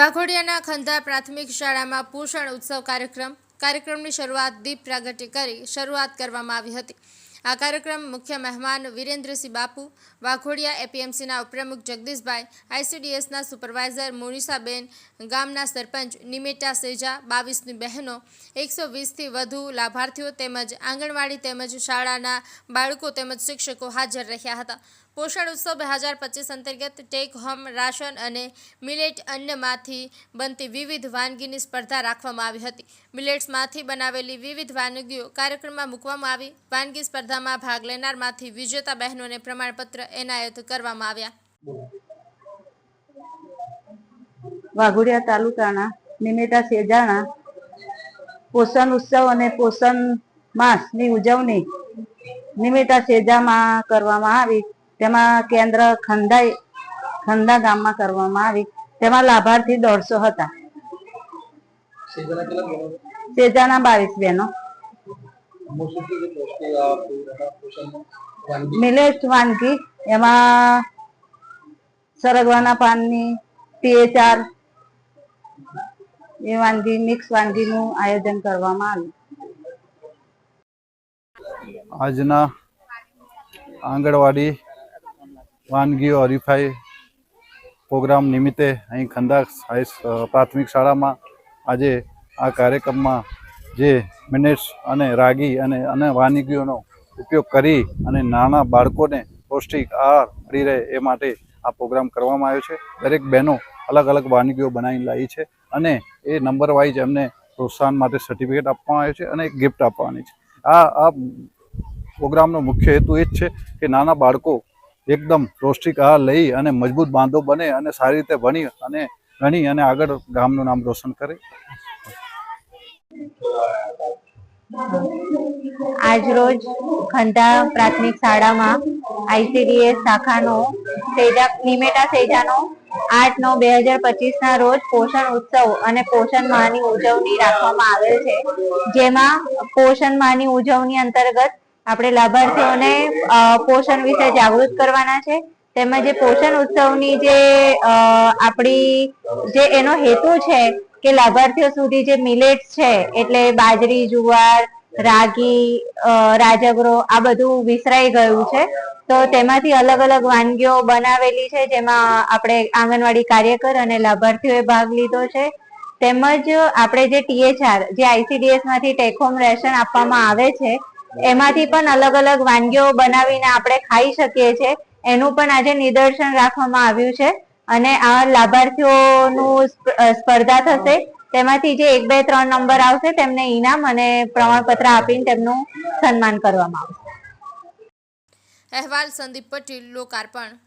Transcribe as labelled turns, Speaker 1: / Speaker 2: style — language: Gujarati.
Speaker 1: વાઘોડિયાના ખંધા પ્રાથમિક શાળામાં પોષણ ઉત્સવ કાર્યક્રમ, કાર્યક્રમની શરૂઆત દીપ પ્રાગટ્ય કરી શરૂઆત કરવામાં આવી હતી. આ કાર્યક્રમ મુખ્ય મહેમાન વિરેન્દ્રસિંહ બાપુ, વાઘોડિયા એપીએમસીના ઉપપ્રમુખ જગદીશભાઈ, આઈસીડીએસના સુપરવાઇઝર મોનિષાબેન, ગામના સરપંચ નિમેટા સેજા, બાવીસની બહેનો, એકસો વીસથી વધુ લાભાર્થીઓ તેમજ આંગણવાડી તેમજ શાળાના બાળકો તેમજ શિક્ષકો હાજર રહ્યા હતા. પોષણ ઉત્સવ બે હજાર પચીસ અંતર્ગત ટેક હોમ રાશન અને મિલેટ અન્નમાંથી બનતી વિવિધ વાનગીની સ્પર્ધા રાખવામાં આવી હતી. મિલેટ્સમાંથી બનાવેલી વિવિધ વાનગીઓ કાર્યક્રમમાં મૂકવામાં આવી. વાનગી સ્પર્ધામાં ભાગ લેનારમાંથી વિજેતા બહેનોને પ્રમાણપત્ર એનાયત કરવામાં આવ્યા.
Speaker 2: વાઘોડિયા તાલુકાના નિમેતા સેજાણા પોષણ ઉત્સવ અને પોષણ માસની ઉજવણી નિમેતા સેજામાં કરવામાં આવી. તેમાં કેન્દ્ર ખંડા ખંડા ગામમાં કરવામાં આવી. તેમાં લાભાર્થી દોઢસો હતા.
Speaker 3: સેજાના
Speaker 2: બાવીસ બહેનો. મિલેટ વાનગી, એમાં સરગવાના પાનની, પીએચઆર, એ વાનગી, મિક્સ વાનગીનું આયોજન કરવામાં આવ્યું.
Speaker 4: આજના આંગણવાડી વાનગીઓ હરીફાઈ પ્રોગ્રામ નિમિત્તે અહીં ખંદા પ્રાથમિક શાળામાં આજે આ કાર્યક્રમમાં જે મિનિટ્સ અને રાગી અને અન્ય વાનગીઓનો ઉપયોગ કરી અને નાના બાળકોને પૌષ્ટિક આહાર મળી રહે એ માટે આ પ્રોગ્રામ કરવામાં આવ્યો છે. દરેક બહેનો અલગ અલગ વાનગીઓ બનાવીને લાવી છે અને એ નંબર વાઇઝ એમને પ્રોત્સાહન માટે સર્ટિફિકેટ આપવામાં આવ્યો છે અને એક ગિફ્ટ આપવાની છે. આ આ પ્રોગ્રામનો મુખ્ય હેતુ એ જ છે કે નાના બાળકો એકદમ પૌષ્ટિક આહાર લઈ અને મજબૂત બાંધો બને અને સારી રીતે ભણી અને ગણી અને આગળ ગામનું નામ રોશન કરે.
Speaker 2: આજરોજ ખંડા પ્રાથમિક શાળામાં આઈસીડીએસ શાખાનો સેજા, નિમેટા સેજાનો આઠ નવ બે હજાર પચીસ ના રોજ પોષણ ઉત્સવ અને પોષણ માહની ઉજવણી રાખવામાં આવેલ છે. જેમાં પોષણ માહની ઉજવણી અંતર્ગત આપણે લાભાર્થીઓને પોષણ વિશે જાગૃત કરવાના છે. તેમજ પોષણ ઉત્સવની જે આપણી જે એનો હેતુ છે કે લાભાર્થીઓ સુધી જે મિલેટ્સ છે, એટલે બાજરી, જુવાર, રાગી રાજગરો, આ બધું વિસરાઈ ગયું છે. તો તેમાંથી અલગ અલગ વાનગીઓ બનાવેલી છે, જેમાં આપણે આંગણવાડી કાર્યકર અને લાભાર્થીઓએ ભાગ લીધો છે. તેમજ આપણે જે ટીએચઆર જે આઈસીડીએસમાંથી ટેક રેશન આપવામાં આવે છે એમાંથી પણ અલગ અલગ વાનગીઓ બનાવીને આપણે ખાઈ શકીએ છીએ. એનું પણ આજે નિદર્શન રાખવામાં આવ્યું છે. અને આ લાભાર્થીઓનું સ્પ- સ્પર્ધા થશે. તેમાંથી જે એક, બે, ત્રણ નંબર આવશે, તેમને ઇનામ અને પ્રમાણપત્ર આપીને તેમનું સન્માન કરવામાં આવશે.
Speaker 1: અહેવાલ સંદીપ પટેલ, લોકાર્પણ.